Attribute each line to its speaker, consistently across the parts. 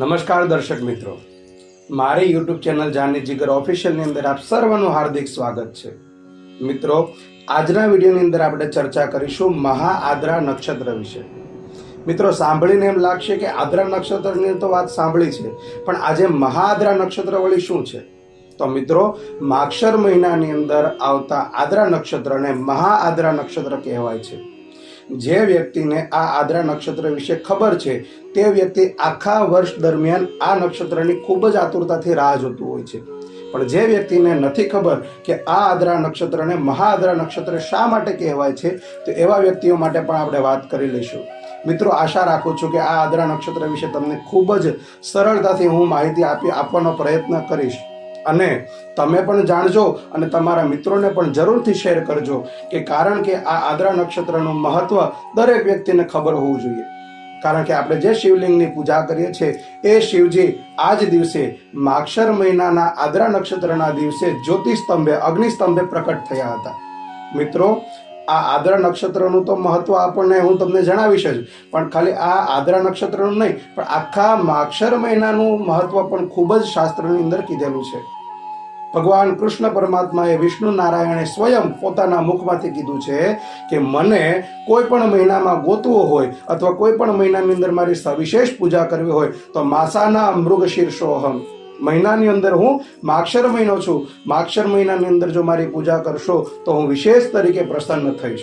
Speaker 1: નમસ્કાર દર્શક મિત્રો. મારી યુટ્યુબ ચેનલ જાની જીગર ઓફિશિયલની અંદર આપ સર્વનું હાર્દિક સ્વાગત છે. મિત્રો, આજના વિડીયોની અંદર આપણે ચર્ચા કરીશું મહાઆદ્રા નક્ષત્ર વિશે. મિત્રો, સાંભળીને એમ લાગશે કે આદ્રા નક્ષત્રની તો વાત સાંભળી છે, પણ આજે મહાઆદ્રા નક્ષત્ર વળી શું છે? તો મિત્રો માક્ષર મહિનાની અંદર આવતા આદ્રા નક્ષત્રને મહાઆદ્રા નક્ષત્ર કહેવાય છે. જે વ્યક્તિને આ આદ્રા નક્ષત્ર વિશે ખબર છે, તે વ્યક્તિ આખા વર્ષ દરમિયાન આ નક્ષત્રની ખૂબ જ આતુરતાથી રાહ જોતું હોય છે. પણ જે વ્યક્તિને નથી ખબર કે આ આદ્રા નક્ષત્રને મહાઆદ્રા નક્ષત્ર શા માટે કહેવાય છે, તો એવા વ્યક્તિઓ માટે પણ આપણે વાત કરી લઈશું. મિત્રો, આશા રાખું છું કે આ આદ્રા નક્ષત્ર વિશે તમને ખૂબ જ સરળતાથી હું માહિતી આપી આપવાનો પ્રયત્ન કરીશ. અને તમે પણ જાણજો અને તમારા મિત્રોને પણ જરૂરથી શેર કરજો કે કારણ કે આ આદ્રા નક્ષત્રનું મહત્વ દરેક વ્યક્તિને ખબર હોવું જોઈએ. કારણ કે આપણે જે શિવલિંગની પૂજા કરીએ છીએ, એ શિવજી આ જ દિવસે માક્ષર મહિનાના આદ્રા નક્ષત્રના દિવસે જ્યોતિસ્તંભે અગ્નિસ્તંભે પ્રકટ થયા હતા. મિત્રો આ આદ્રા નક્ષત્રનું તો મહત્વ આપણને હું તમને જણાવીશ જ. પણ ખાલી આ આદ્રા નક્ષત્રનું નહીં, પણ આખા માક્ષર મહિનાનું મહત્વ પણ ખૂબ જ શાસ્ત્રની અંદર કીધેલું છે. ભગવાન કૃષ્ણ પરમાત્માએ વિષ્ણુ નારાયણે સ્વયં પોતાના મુખમાંથી કીધું છે કે મને કોઈ પણ મહિનામાં ગોતવો હોય અથવા કોઈ પણ મહિનાની અંદર મારી સવિશેષ પૂજા કરવી હોય તો માસાના મૃગ શીર્ષોહમ મહિનાની અંદર હું માક્ષર મહિનો છું. માક્ષર મહિનાની અંદર જો મારી પૂજા કરશો, તો હું વિશેષ તરીકે પ્રસન્ન થઈશ.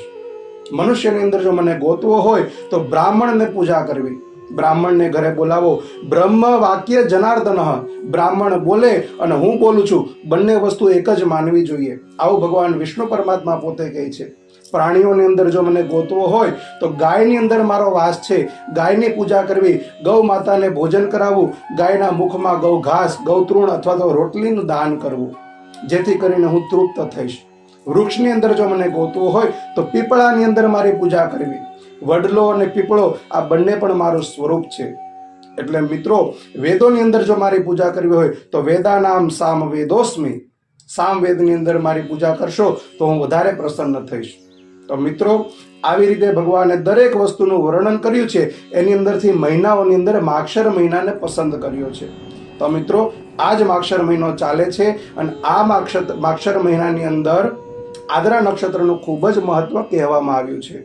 Speaker 1: મનુષ્યની અંદર જો મને ગોતવો હોય, તો બ્રાહ્મણને પૂજા કરવી. બ્રાહ્મણને ઘરે બોલાવો. બ્રહ્મ વાક્ય જનાર્દન. બ્રાહ્મણ બોલે અને હું બોલું છું. બંને વસ્તુ એક જ માનવી જોઈએ. આવું ભગવાન વિષ્ણુ પરમાત્મા પોતે કહે છે. પ્રાણીઓની અંદર જો મને ગોતવો હોય, તો ગાયની અંદર મારો વાસ છે. ગાયની પૂજા કરવી, ગૌ માતાને ભોજન કરાવવું, ગાયના મુખમાં ગૌ ઘાસ ગૌતૃણ અથવા તો રોટલીનું દાન કરવું. જેથી કરીને હું તૃપ્ત થઈશ. વૃક્ષની અંદર જો મને ગોતવું હોય, તો પીપળાની અંદર મારી પૂજા કરવી. વડલો અને પીપળો, આ બંને પણ મારું સ્વરૂપ છે. એટલે મિત્રો, વેદોની અંદર જો મારી પૂજા કરવી હોય, તો વેદાનામ સામ વેદોસ્મી સામ વેદની અંદર મારી પૂજા કરશો, તો હું વધારે પ્રસન્ન થઈશ. તો મિત્રો, આવી રીતે ભગવાને દરેક વસ્તુનું વર્ણન કર્યું છે, એની અંદરથી મહિનાઓની અંદર માક્ષર મહિનાને પસંદ કર્યો છે. તો મિત્રો આ જ માક્ષર મહિનો ચાલે છે અને આ માક્ષર માક્ષર મહિનાની અંદર આદરા નક્ષત્રનું ખૂબ જ મહત્વ કહેવામાં આવ્યું છે.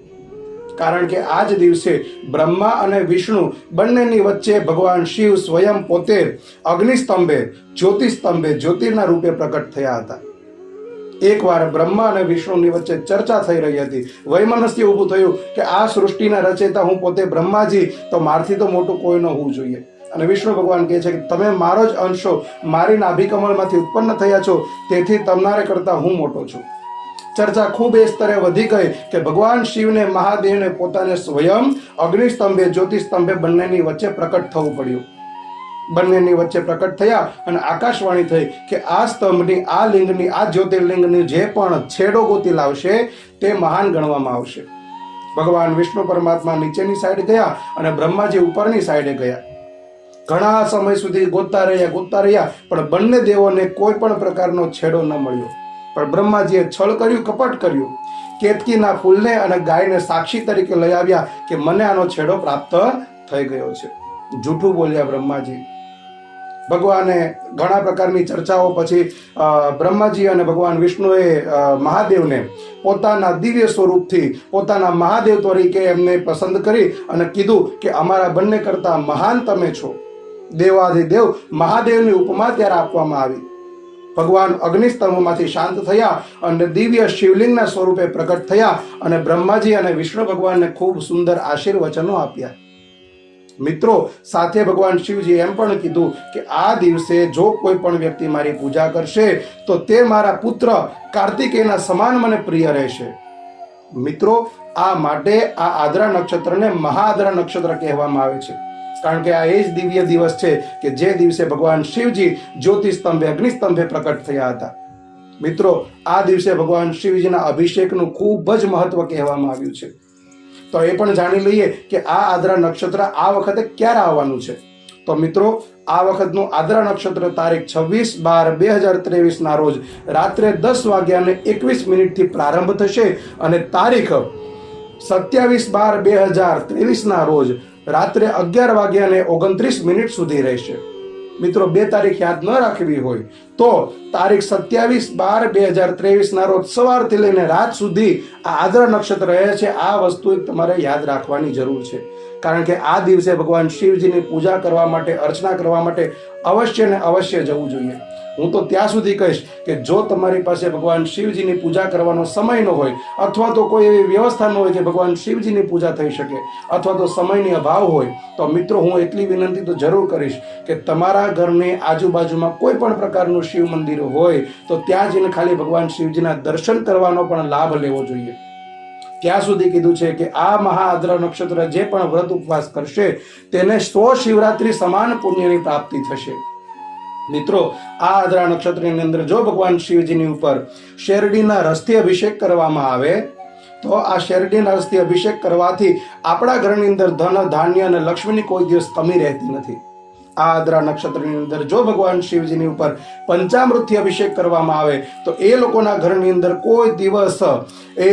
Speaker 1: કારણ કે આ જ દિવસે બ્રહ્મા અને વિષ્ણુ બંનેની વચ્ચે ભગવાન શિવ સ્વયં પોતે અગ્નિસ્તંભે, જ્યોતિસ્તંભે જ્યોતિર્ના રૂપે પ્રકટ થયા હતા. એકવાર બ્રહ્મા અને વિષ્ણુની વચ્ચે ચર્ચા થઈ રહી હતી. વૈમનસ્ય ઊભું થયું કે આ સૃષ્ટિના રચેતા હું પોતે બ્રહ્માજી, તો મારથી તો મોટું કોઈ ન હોવું જોઈએ. અને વિષ્ણુ ભગવાન કહે છે કે તમે મારો જ અંશો મારી નાભિકમળમાંથી ઉત્પન્ન થયા છો, તેથી તમારે કરતાં હું મોટો છું. ચર્ચા ખૂબ એ સ્તરે વધી ગઈ કે ભગવાન શિવને, મહાદેવને પોતાને સ્વયં અગ્નિસ્તંભે, જ્યોતિસ્તંભે બંનેની વચ્ચે પ્રકટ થવું પડ્યું. બંનેની વચ્ચે પ્રકટ થયા અને આકાશવાણી થઈ કે આ સ્તંભની, આ લિંગની, આ જ્યોતિર્લિંગની જે પણ છેડો ગોતી લાવશે, તે મહાન ગણવામાં આવશે. ભગવાન વિષ્ણુ પરમાત્મા નીચેની સાઈડ ગયા અને બ્રહ્માજી ઉપરની સાઈડે ગયા. ઘણા સમય સુધી ગોતતા રહ્યા ગોતતા રહ્યા, પણ બંને દેવોને કોઈ પણ પ્રકારનો છેડો ન મળ્યો. પણ બ્રહ્માજીએ છળ કર્યું, કપટ કર્યું. કેતકીના ફૂલને અને ગાયને સાક્ષી તરીકે લઈ આવ્યા કે મને આનો છેડો પ્રાપ્ત થઈ ગયો છે. જૂઠું બોલ્યા બ્રહ્માજી ભગવાને ઘણા પ્રકારની ચર્ચાઓ પછી બ્રહ્માજી અને ભગવાન વિષ્ણુએ મહાદેવને પોતાના દિવ્ય સ્વરૂપથી, પોતાના મહાદેવ તરીકે એમને પસંદ કરી અને કીધું કે અમારા બંને કરતા મહાન તમે છો. દેવાધિદેવ મહાદેવની ઉપમા ત્યારે આપવામાં આવી. ભગવાન અગ્નિસ્તંભમાંથી શાંત થયા અને દિવ્ય શિવલિંગના સ્વરૂપે પ્રગટ થયા અને બ્રહ્માજી અને વિષ્ણુ ભગવાનને ખૂબ સુંદર આશીર્વચનો આપ્યા. મિત્રો, સાથે ભગવાન શિવજી એમ પણ કીધું કે આ દિવસે જો કોઈ પણ વ્યક્તિ મારી પૂજા કરશે, તો તે મારા પુત્ર કાર્તિકેયના સમાન મને પ્રિય રહેશે. મિત્રો, આ માટે આ આદરા નક્ષત્રને મહાઆદરા નક્ષત્ર કહેવામાં આવે છે. કારણ કે આ એ જ દિવ્ય દિવસ છે કે જે દિવસે ભગવાન શિવજી જ્યોતિ સ્તંભે અગ્નિસ્તંભે પ્રકટ થયા હતા. મિત્રો, આ દિવસે ભગવાન શિવજીના અભિષેકનું ખૂબ જ મહત્વ કહેવામાં આવ્યું છે. તો એ પણ જાણી લઈએ કે આ આદ્રા નક્ષત્ર આ વખતે ક્યારે આવવાનું છે. તો મિત્રો, આ વખતનું આદ્રા નક્ષત્ર તારીખ છવ્વીસ બાર બે હજાર ત્રેવીસના રોજ રાત્રે દસ વાગ્યાને એકવીસ મિનિટથી પ્રારંભ થશે અને તારીખ સત્યાવીસ બાર બે હજાર ત્રેવીસના રોજ રાત્રે અગિયાર વાગ્યા અને ઓગણત્રીસ મિનિટ સુધી રહેશે. મિત્રો, બે તારીખ યાદ ન રાખવી હોય તો તારીખ સત્યાવીસ બાર બે હજાર ત્રેવીસ ના રોજ સવારથી લઈને રાત સુધી આ આદ્ર નક્ષત્ર રહે છે. આ વસ્તુ તમારે યાદ રાખવાની જરૂર છે. કારણ કે આ દિવસે ભગવાન શિવજીની પૂજા કરવા માટે, અર્ચના કરવા માટે અવશ્ય ને અવશ્ય જવું જોઈએ. હું તો ત્યાં સુધી કહીશ કે જો તમારી પાસે ભગવાન શિવજીની પૂજા કરવાનો સમય ન હોય, અથવા તો કોઈ એવી વ્યવસ્થા ન હોય કે ભગવાન શિવજીની પૂજા થઈ શકે, અથવા તો સમયની અભાવ હોય, તો મિત્રો હું એટલી વિનંતી તો જરૂર કરીશ કે તમારા ઘરની આજુબાજુમાં કોઈ પણ પ્રકારનું શિવ મંદિર હોય, તો ત્યાં જઈને ખાલી ભગવાન શિવજીના દર્શન કરવાનો પણ લાભ લેવો જોઈએ. ત્યાં સુધી કીધું છે કે આ મહાઆદ્ર નક્ષત્ર જે પણ વ્રત ઉપવાસ કરશે, તેને સો શિવરાત્રી સમાન પુણ્યની પ્રાપ્તિ થશે. મિત્રો, આ આદરા નક્ષત્રની અંદર જો ભગવાન શિવજીની ઉપર શેરડીના રસ્તે અભિષેક કરવામાં આવે, તો આ શેરડીના રસ્તે અભિષેક કરવાથી આપણા ઘરની અંદર ધન, ધાન્ય અને લક્ષ્મીની કોઈ દિવસ કમી રહેતી નથી. આ આદરા નક્ષત્રની અંદર જો ભગવાન શિવજીની ઉપર પંચામૃતથી અભિષેક કરવામાં આવે, તો એ લોકોના ઘરની અંદર કોઈ દિવસ એ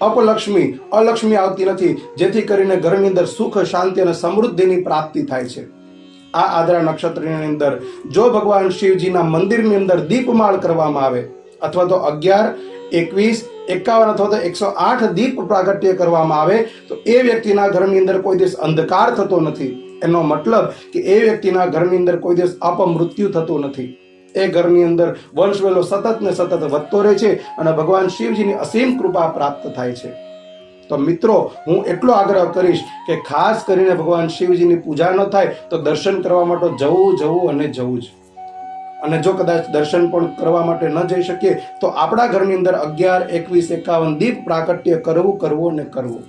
Speaker 1: અપલક્ષ્મી, અલક્ષ્મી આવતી નથી, જેથી કરીને ઘરની અંદર સુખ, શાંતિ અને સમૃદ્ધિની પ્રાપ્તિ થાય છે. આ આદરા નક્ષત્રની અંદર જો ભગવાન શિવજીના મંદિરની અંદર દીપમાળ કરવામાં આવે, અથવા તો અગિયાર, એકવીસ, એકાવન અથવા તો એકસો આઠ દીપ પ્રાગટ્ય કરવામાં આવે, તો એ વ્યક્તિના ઘરની અંદર કોઈ દિવસ અંધકાર થતો નથી. એનો મતલબ કે એ વ્યક્તિના ઘરની અંદર કોઈ દિવસ અપમૃત્યુ થતું નથી. એ ઘરની અંદર વંશવેલો સતત ને સતત વધતો રહે છે અને ભગવાન શિવજીની અસીમ કૃપા પ્રાપ્ત થાય છે. તો મિત્રો, હું એટલો આગ્રહ કરીશ કે ખાસ કરીને ભગવાન શિવજીની પૂજા ન થાય, તો દર્શન કરવા માટે જવું જવું અને જવું જ. અને જો કદાચ દર્શન પણ કરવા માટે ન જઈ શકીએ, તો આપણા ઘરની અંદર અગિયાર, એકવીસ, એકાવન દીપ પ્રાકટ્ય કરવું કરવું અને કરવું.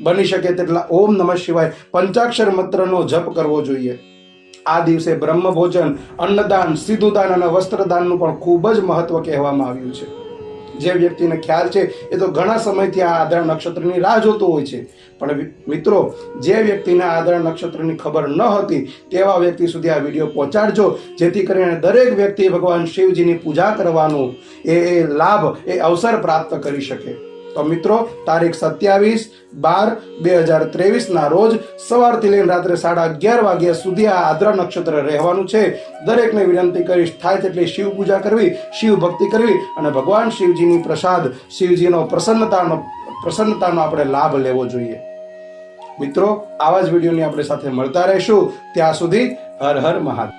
Speaker 1: બની શકે તેટલા ઓમ નમઃ શિવાય પંચાક્ષર મંત્રનો જપ કરવો જોઈએ. આ દિવસે બ્રહ્મ ભોજન અન્નદાન સીધુદાન અને વસ્ત્રદાનનું પણ ખૂબ જ મહત્વ કહેવામાં આવ્યું છે. જે વ્યક્તિને ખ્યાલ છે, એ તો ઘણા સમયથી આ આદરણ નક્ષત્રની રાહ જોતો હોય છે. પણ મિત્રો, જે વ્યક્તિને આદરણ નક્ષત્રની ખબર ન હતી, તેવા વ્યક્તિ સુધી આ વીડિયો પહોંચાડજો. જેથી કરીને દરેક વ્યક્તિ ભગવાન શિવજીની પૂજા કરવાનો એ એ લાભ, એ અવસર પ્રાપ્ત કરી શકે. તો મિત્રો, તારીખ સત્યાવીસ બાર બે હજાર ત્રેવીસના રોજ સવારથી લઈને રાત્રે સાડા અગિયાર વાગ્યા સુધી આ આદ્રા નક્ષત્ર રહેવાનું છે. દરેકને વિનંતી કરીશ, થાય તેટલી શિવ પૂજા કરવી, શિવ ભક્તિ કરવી અને ભગવાન શિવજીની પ્રસાદ, શિવજીનો પ્રસન્નતાનો પ્રસન્નતાનો આપણે લાભ લેવો જોઈએ. મિત્રો, આવા જ વિડીયોની આપણે સાથે મળતા રહીશું. ત્યાં સુધી હર હર મહાદેવ.